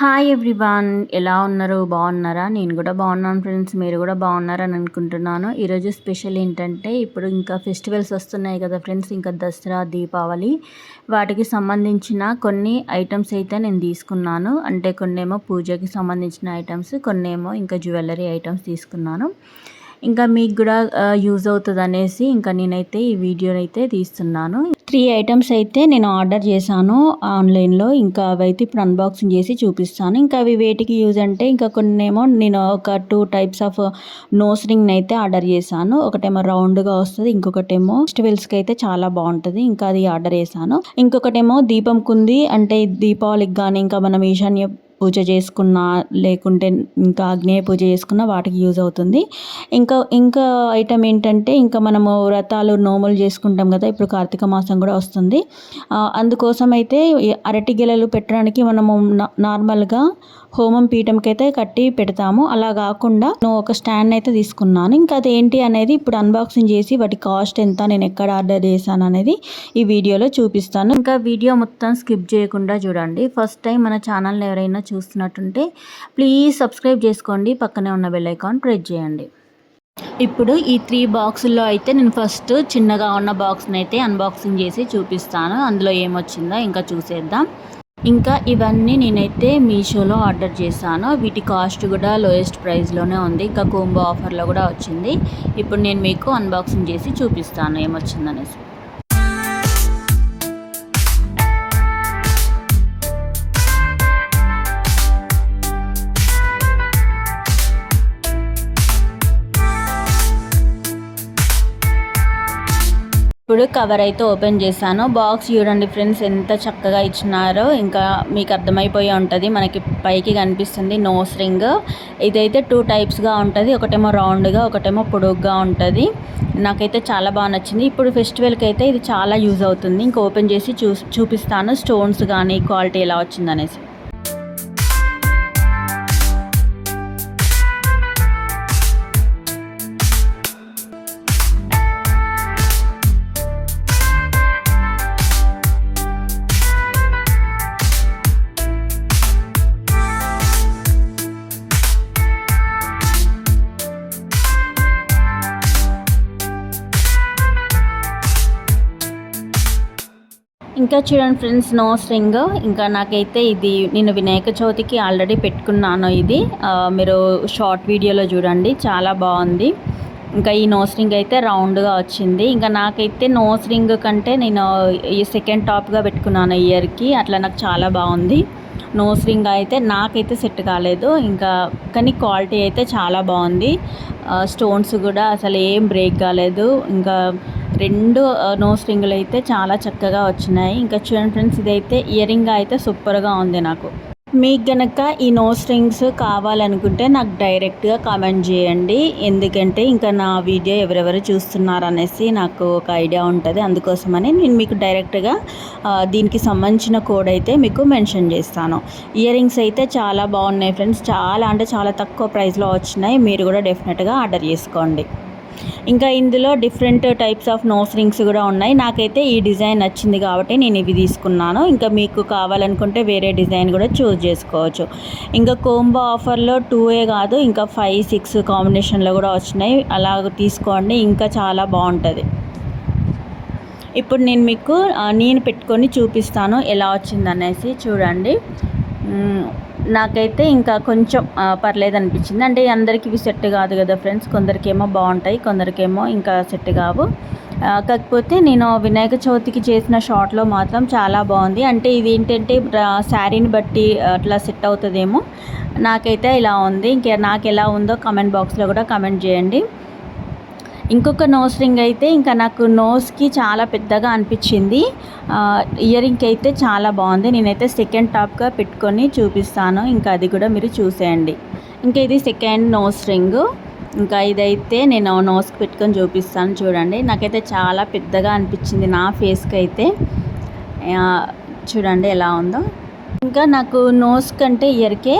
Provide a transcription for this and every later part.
Hi everyone ఎలా ఉన్నారు? బాగున్నారా? నేను కూడా బాగున్నాను ఫ్రెండ్స్ మీరు కూడా బాగున్నారని అనుకుంటున్నాను. ఈరోజు స్పెషల్ ఏంటంటే ఇప్పుడు ఇంకా ఫెస్టివల్స్ వస్తున్నాయి కదా ఫ్రెండ్స్ ఇంకా దసరా దీపావళి వాటికి సంబంధించిన కొన్ని ఐటమ్స్ అయితే నేను తీసుకున్నాను. అంటే కొన్నేమో పూజకి సంబంధించిన ఐటమ్స్ కొన్నేమో ఇంకా జ్యువెలరీ ఐటమ్స్ తీసుకున్నాను. ఇంకా మీకు కూడా యూజ్ అవుతుంది అనేసి ఇంకా నేనైతే ఈ వీడియోని అయితే తీస్తున్నాను. త్రీ ఐటమ్స్ అయితే నేను ఆర్డర్ చేశాను ఆన్లైన్లో ఇంకా అవైతే ఇప్పుడు అన్బాక్సింగ్ చేసి చూపిస్తాను. ఇంకా అవి వేటికి యూజ్ అంటే ఇంకా కొన్ని ఏమో నేను ఒక two types of nose ring అయితే ఆర్డర్ చేశాను. ఒకటేమో రౌండ్గా వస్తుంది ఇంకొకటేమో ఫెస్టివల్స్కి అయితే చాలా బాగుంటుంది. ఇంకా అది ఆర్డర్ చేశాను. ఇంకొకటేమో దీపం కుంది అంటే దీపావళికి కానీ ఇంకా మనం ఈశాన్య పూజ చేసుకున్నా లేకుంటే ఇంకా ఆగ్నేయ పూజ చేసుకున్నా వాటికి యూజ్ అవుతుంది. ఇంకా ఇంకా ఐటమ్ ఏంటంటే ఇంకా మనము వ్రతాలు నోములు చేసుకుంటాం కదా ఇప్పుడు కార్తీక మాసం కూడా వస్తుంది. అందుకోసం అయితే అరటి గెలలు పెట్టడానికి మనము నార్మల్గా హోమం పీఠంకైతే కట్టి పెడతాము. అలా కాకుండా నేను ఒక స్టాండ్ అయితే తీసుకున్నాను. ఇంకా అది ఏంటి అనేది ఇప్పుడు అన్బాక్సింగ్ చేసి వాటి కాస్ట్ ఎంత నేను ఎక్కడ ఆర్డర్ చేశాను అనేది ఈ వీడియోలో చూపిస్తాను. ఇంకా వీడియో మొత్తం స్కిప్ చేయకుండా చూడండి. ఫస్ట్ టైం మన ఛానల్ని ఎవరైనా చూస్తున్నట్టుంటే ప్లీజ్ సబ్స్క్రైబ్ చేసుకోండి. పక్కనే ఉన్న బెల్ ఐకాన్ ప్రెస్ చేయండి. ఇప్పుడు ఈ త్రీ బాక్సుల్లో అయితే నేను ఫస్ట్ చిన్నగా ఉన్న బాక్స్ని అయితే అన్బాక్సింగ్ చేసి చూపిస్తాను. అందులో ఏమొచ్చిందో ఇంకా చూసేద్దాం. ఇంకా ఇవన్నీ నేనైతే మీషోలో ఆర్డర్ చేశాను. వీటి కాస్ట్ కూడా లోయెస్ట్ ప్రైస్లోనే ఉంది. ఇంకా కోంబో ఆఫర్లో కూడా వచ్చింది. ఇప్పుడు నేను మీకు అన్బాక్సింగ్ చేసి చూపిస్తాను ఏమొచ్చిందనేసి. ఇప్పుడు కవర్ అయితే ఓపెన్ చేశాను. బాక్స్ చూడండి ఫ్రెండ్స్ ఎంత చక్కగా ఇచ్చినారో. ఇంకా మీకు అర్థమైపోయి ఉంటుంది. మనకి పైకి కనిపిస్తుంది నోస్ రింగ్ ఇదైతే టూ టైప్స్గా ఉంటుంది. ఒకటేమో రౌండ్గా ఒకటేమో పొడుగ్గా ఉంటుంది. నాకైతే చాలా బాగా నచ్చింది. ఇప్పుడు ఫెస్టివల్కి అయితే ఇది చాలా యూజ్ అవుతుంది. ఇంకా ఓపెన్ చేసి చూ చూపిస్తాను. స్టోన్స్ కానీ క్వాలిటీ ఎలా వచ్చిందనేసి. ఇంకా చూడండి ఫ్రెండ్స్ నోస్ రింగ్ ఇంకా నాకైతే ఇది నేను వినాయక చవితికి ఆల్రెడీ పెట్టుకున్నాను ఇది. మీరు షార్ట్ వీడియోలో చూడండి చాలా బాగుంది. ఇంకా ఈ నోస్ రింగ్ అయితే రౌండ్గా వచ్చింది. ఇంకా నాకైతే నోస్ రింగ్ కంటే నేను ఈ సెకండ్ టాప్గా పెట్టుకున్నాను ఇయర్కి. అట్లా నాకు చాలా బాగుంది. నోస్ రింగ్ అయితే నాకైతే సెట్ కాలేదు. ఇంకా కానీ క్వాలిటీ అయితే చాలా బాగుంది. స్టోన్స్ కూడా అసలు ఏం బ్రేక్ కాలేదు. ఇంకా రెండు నో స్ట్రింగులు అయితే చాలా చక్కగా వచ్చినాయి. ఇంకా చూడండి ఫ్రెండ్స్ ఇదైతే ఇయర్ రింగ్ అయితే సూపర్గా ఉంది నాకు. మీకు గనక ఈ నో స్ట్రింగ్స్ కావాలనుకుంటే నాకు డైరెక్ట్గా కామెంట్ చేయండి. ఎందుకంటే ఇంకా నా వీడియో ఎవరెవరు చూస్తున్నారు అనేసి నాకు ఒక ఐడియా ఉంటుంది. అందుకోసమని నేను మీకు డైరెక్ట్గా దీనికి సంబంధించిన కోడ్ అయితే మీకు మెన్షన్ చేస్తాను. ఇయర్ రింగ్స్ అయితే చాలా బాగున్నాయి ఫ్రెండ్స్. చాలా అంటే చాలా తక్కువ ప్రైస్లో వచ్చినాయి. మీరు కూడా డెఫినెట్గా ఆర్డర్ చేసుకోండి. ఇంకా ఇందులో different types of nose rings కూడా ఉన్నాయి. నాకైతే ఈ డిజైన్ నచ్చింది కాబట్టి నేను ఇవి తీసుకున్నాను. ఇంకా మీకు కావాలనుకుంటే వేరే డిజైన్ కూడా చూస్ చేసుకోవచ్చు. ఇంకా కోంబో ఆఫర్లో టూ ఏ కాదు ఇంకా ఫైవ్ సిక్స్ కాంబినేషన్లో కూడా వచ్చినాయి. అలా తీసుకోండి ఇంకా చాలా బాగుంటుంది. ఇప్పుడు నేను మీకు నేను పెట్టుకొని చూపిస్తాను ఎలా వచ్చిందనేసి చూడండి. నాకైతే ఇంకా కొంచెం పర్లేదు అనిపించింది. అంటే అందరికీ ఇవి సెట్ కాదు కదా ఫ్రెండ్స్. కొందరికేమో బాగుంటాయి కొందరికేమో ఇంకా సెట్ కావు. కాకపోతే నేను వినాయక చవితికి చేసిన షార్ట్లో మాత్రం చాలా బాగుంది. అంటే ఇది ఏంటంటే శారీని బట్టి అట్లా సెట్ అవుతుందేమో. నాకైతే ఇలా ఉంది. ఇంకా నాకు ఎలా ఉందో కమెంట్ బాక్స్లో కూడా కమెంట్ చేయండి. ఇంకొక నోస్ రింగ్ అయితే ఇంకా నాకు నోస్కి చాలా పెద్దగా అనిపించింది. ఇయర్ రింగ్ అయితే చాలా బాగుంది. నేనైతే సెకండ్ టాప్గా పెట్టుకొని చూపిస్తాను. ఇంకా అది కూడా మీరు చూసేయండి. ఇంకా ఇది సెకండ్ నోస్ రింగ్. ఇంకా ఇదైతే నేను నోస్కి పెట్టుకొని చూపిస్తాను చూడండి. నాకైతే చాలా పెద్దగా అనిపించింది నా ఫేస్కి అయితే. చూడండి ఎలా ఉందో. ఇంకా నాకు నోస్ కంటే ఇయర్కే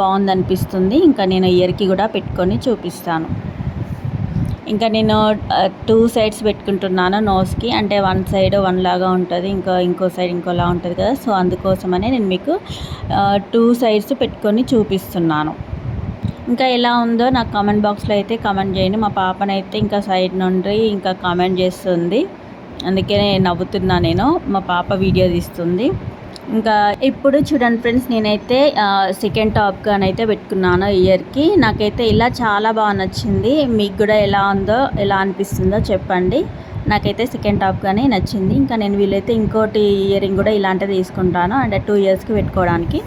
బాగుందనిపిస్తుంది. ఇంకా నేను ఇయర్కి కూడా పెట్టుకొని చూపిస్తాను. ఇంకా నేను టూ సైడ్స్ పెట్టుకుంటున్నాను నోస్కి అంటే వన్ సైడ్ వన్ లాగా ఉంటుంది ఇంకా ఇంకో సైడ్ ఇంకోలా ఉంటుంది కదా. సో అందుకోసమనే నేను మీకు టూ సైడ్స్ పెట్టుకొని చూపిస్తున్నాను. ఇంకా ఎలా ఉందో నాకు కామెంట్ బాక్స్లో అయితే కామెంట్ చేయండి. మా పాపనైతే ఇంకా సైడ్ నుండి ఇంకా కామెంట్ చేస్తుంది. అందుకే నవ్వుతున్నా నేను. మా పాప వీడియో తీస్తుంది. ఇంకా ఇప్పుడు చూడండి ఫ్రెండ్స్ నేనైతే సెకండ్ టాప్గా అయితే పెట్టుకున్నాను ఇయర్కి. నాకైతే ఇలా చాలా బాగా నచ్చింది. మీకు కూడా ఎలా ఉందో ఎలా అనిపిస్తుందో చెప్పండి. నాకైతే సెకండ్ టాప్గానే నచ్చింది. ఇంకా నేను వీలైతే ఇంకోటి ఇయరింగ్ కూడా ఇలాంటిది తీసుకుంటాను. అంటే టూ ఇయర్స్కి పెట్టుకోవడానికి.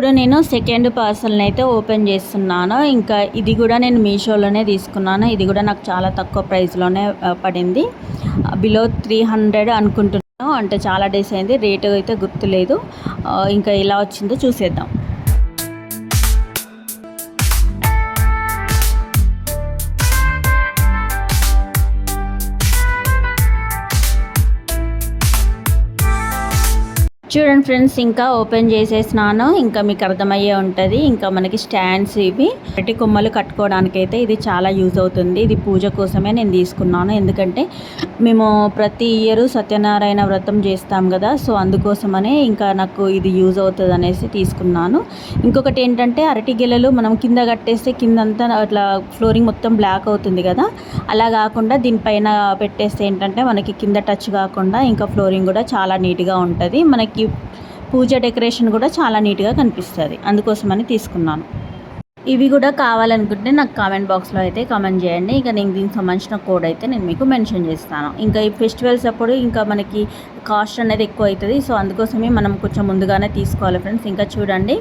ఇప్పుడు నేను సెకండ్ పార్సల్ని అయితే ఓపెన్ చేస్తున్నాను. ఇంకా ఇది కూడా నేను మీషోలోనే తీసుకున్నాను. ఇది కూడా నాకు చాలా తక్కువ ప్రైస్లోనే పడింది. బిలో త్రీ హండ్రెడ్ అనుకుంటున్నాను. అంటే చాలా డేస్ అయింది. రేటు అయితే గుర్తులేదు. ఇంకా ఎలా వచ్చిందో చూసేద్దాం. చూడండి ఫ్రెండ్స్ ఇంకా ఓపెన్ చేసేసినాను. ఇంకా మీకు అర్థమయ్యే ఉంటుంది. ఇంకా మనకి స్టాండ్స్ ఇవి. అరటి కొమ్మలు కట్టుకోవడానికి అయితే ఇది చాలా యూజ్ అవుతుంది. ఇది పూజ కోసమే నేను తీసుకున్నాను. ఎందుకంటే మేము ప్రతి ఇయర్ సత్యనారాయణ వ్రతం చేస్తాం కదా. సో అందుకోసమనే ఇంకా నాకు ఇది యూజ్ అవుతుంది అనేసి తీసుకున్నాను. ఇంకొకటి ఏంటంటే అరటి గిల్లలు మనం కింద కట్టేస్తే కిందంతా అట్లా ఫ్లోరింగ్ మొత్తం బ్లాక్ అవుతుంది కదా. అలా కాకుండా దీనిపైన పెట్టేస్తే ఏంటంటే మనకి కింద టచ్ కాకుండా ఇంకా ఫ్లోరింగ్ కూడా చాలా నీట్గా ఉంటుంది. మనకి మనకి పూజ డెకరేషన్ కూడా చాలా నీట్గా కనిపిస్తుంది. అందుకోసమని తీసుకున్నాను. ఇవి కూడా కావాలనుకుంటే నాకు కామెంట్ బాక్స్లో అయితే కామెంట్ చేయండి. ఇంకా నేను దీనికి సంబంధించిన కోడ్ అయితే నేను మీకు మెన్షన్ చేస్తాను. ఇంకా ఈ ఫెస్టివల్స్ అప్పుడు ఇంకా మనకి కాస్ట్ అనేది ఎక్కువ అవుతుంది. సో అందుకోసమే మనం కొంచెం ముందుగానే తీసుకోవాలి ఫ్రెండ్స్. ఇంకా చూడండి.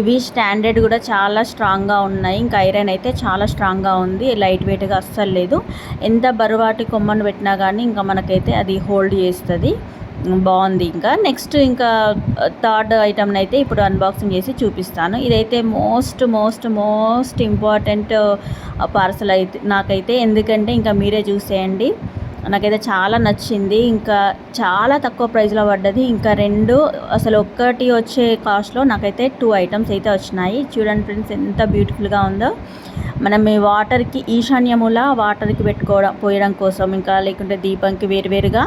ఇవి స్టాండర్డ్ కూడా చాలా స్ట్రాంగ్గా ఉన్నాయి. ఇంకా ఐరన్ అయితే చాలా స్ట్రాంగ్గా ఉంది. లైట్ వెయిట్గా అస్సలు లేదు. ఎంత బరువాటి కొమ్మను పెట్టినా కానీ ఇంకా మనకైతే అది హోల్డ్ చేస్తుంది. బాగుంది ఇంకా. నెక్స్ట్ ఇంకా థర్డ్ ఐటమ్ని అయితే ఇప్పుడు అన్బాక్సింగ్ చేసి చూపిస్తాను. ఇదైతే most most most important parcel అయితే నాకైతే. ఎందుకంటే ఇంకా మీరే చూసేయండి. నాకైతే చాలా నచ్చింది. ఇంకా చాలా తక్కువ ప్రైస్లో పడ్డది. ఇంకా రెండు అసలు ఒక్కటి వచ్చే కాస్ట్లో నాకైతే టూ ఐటమ్స్ అయితే వచ్చినాయి. చూడండి ఫ్రెండ్స్ ఎంత బ్యూటిఫుల్గా ఉందో. మనం ఈ వాటర్కి ఈశాన్యముల వాటర్కి పెట్టుకోవడం పోయడం కోసం ఇంకా లేకుంటే దీపంకి వేరువేరుగా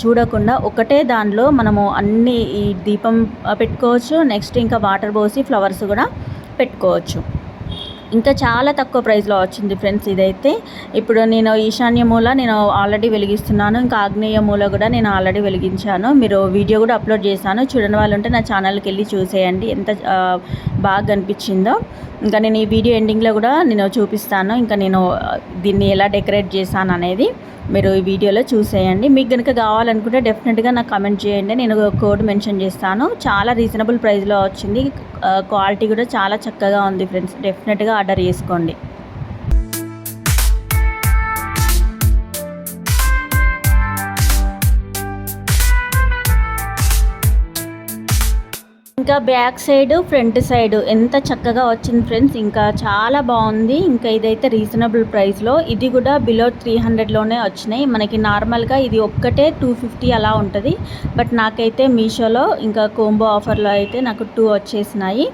చూడకుండా ఒకటే దానిలో మనము అన్ని ఈ దీపం పెట్టుకోవచ్చు. నెక్స్ట్ ఇంకా వాటర్ పోసి ఫ్లవర్స్ కూడా పెట్టుకోవచ్చు. ఇంకా చాలా తక్కువ ప్రైస్లో వచ్చింది ఫ్రెండ్స్ ఇదైతే. ఇప్పుడు నేను ఈశాన్య మూల నేను ఆల్రెడీ వెలిగిస్తున్నాను. ఇంకా ఆగ్నేయ మూల కూడా నేను ఆల్రెడీ వెలిగించాను. మీరు వీడియో కూడా అప్లోడ్ చేశాను. చూడని వాళ్ళు ఉంటే నా ఛానల్కి వెళ్ళి చూసేయండి. ఎంత బాగా కనిపించిందో ఇంకా నేను ఈ వీడియో ఎండింగ్లో కూడా నేను చూపిస్తాను. ఇంకా నేను దీన్ని ఎలా డెకరేట్ చేశాను అనేది మీరు ఈ వీడియోలో చూసేయండి. మీకు కనుక కావాలనుకుంటే డెఫినెట్గా నాకు కమెంట్ చేయండి. నేను కోడ్ మెన్షన్ చేస్తాను. చాలా రీజనబుల్ ప్రైస్లో వచ్చింది. క్వాలిటీ కూడా చాలా చక్కగా ఉంది ఫ్రెండ్స్. డెఫినెట్గా ఆర్డర్ చేసుకోండి. ఇంకా బ్యాక్ సైడ్ ఫ్రంట్ సైడ్ ఎంత చక్కగా వచ్చింది ఫ్రెండ్స్. ఇంకా చాలా బాగుంది. ఇంకా ఇదైతే రీజనబుల్ ప్రైస్లో ఇది కూడా బిలో త్రీ హండ్రెడ్లోనే వచ్చినాయి. మనకి నార్మల్గా ఇది ఒక్కటే టూ ఫిఫ్టీ అలా ఉంటుంది. బట్ నాకైతే మీషోలో ఇంకా కోంబో ఆఫర్లో అయితే నాకు టూ వచ్చేసినాయి.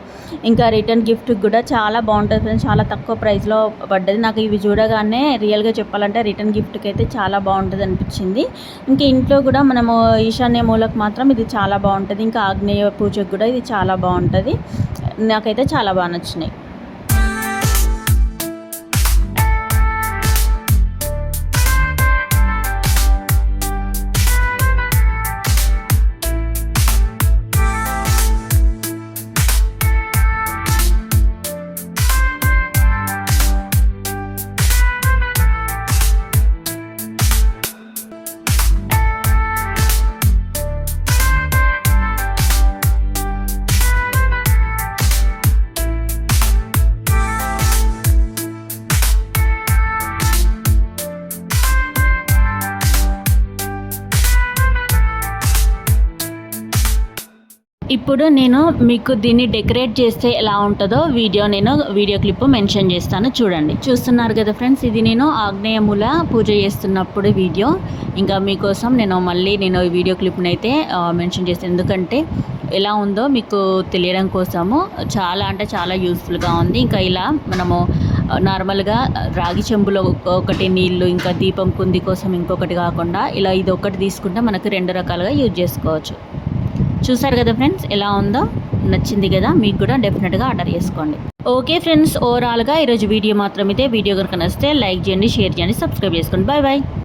ఇంకా రిటర్న్ గిఫ్ట్ కూడా చాలా బాగుంటుంది ఫ్రెండ్స్. చాలా తక్కువ ప్రైస్లో పడ్డది. నాకు ఇవి చూడగానే రియల్గా చెప్పాలంటే రిటర్న్ గిఫ్ట్కి అయితే చాలా బాగుంటుంది అనిపించింది. ఇంకా ఇంట్లో కూడా మనము ఈశాన్య మూలకు మాత్రం ఇది చాలా బాగుంటుంది. ఇంకా ఆగ్నేయ పూజకు కూడా ఇది చాలా బాగుంటుంది. నాకైతే చాలా బాగా నచ్చినాయి. ఇప్పుడు నేను మీకు దీన్ని డెకరేట్ చేస్తే ఎలా ఉంటుందో వీడియో నేను వీడియో క్లిప్ మెన్షన్ చేస్తాను. చూడండి. చూస్తున్నారు కదా ఫ్రెండ్స్ ఇది నేను ఆగ్నేయముల పూజ చేస్తున్నప్పుడు వీడియో. ఇంకా మీకోసం నేను మళ్ళీ నేను ఈ వీడియో క్లిప్ని అయితే మెన్షన్ చేస్తాను. ఎందుకంటే ఎలా ఉందో మీకు తెలియడం కోసము చాలా అంటే చాలా యూస్ఫుల్గా ఉంది. ఇంకా ఇలా మనము నార్మల్గా రాగి చెంబులో ఒకటి నీళ్ళు ఇంకా దీపం కుంది కోసం ఇంకొకటి కాకుండా ఇలా ఇది ఒకటి తీసుకుంటే మనకు రెండు రకాలుగా యూజ్ చేసుకోవచ్చు. చూసారు కదా ఫ్రెండ్స్ ఎలా ఉందో? నచ్చింది కదా? మీకు కూడా డెఫినెట్గా ఆర్డర్ చేసుకోండి. ఓకే ఫ్రెండ్స్ ఓవరాల్గా ఈరోజు వీడియో మాత్రం ఇదే. వీడియో కనుక నచ్చితే లైక్ చేయండి షేర్ చేయండి సబ్స్క్రైబ్ చేసుకోండి. Bye bye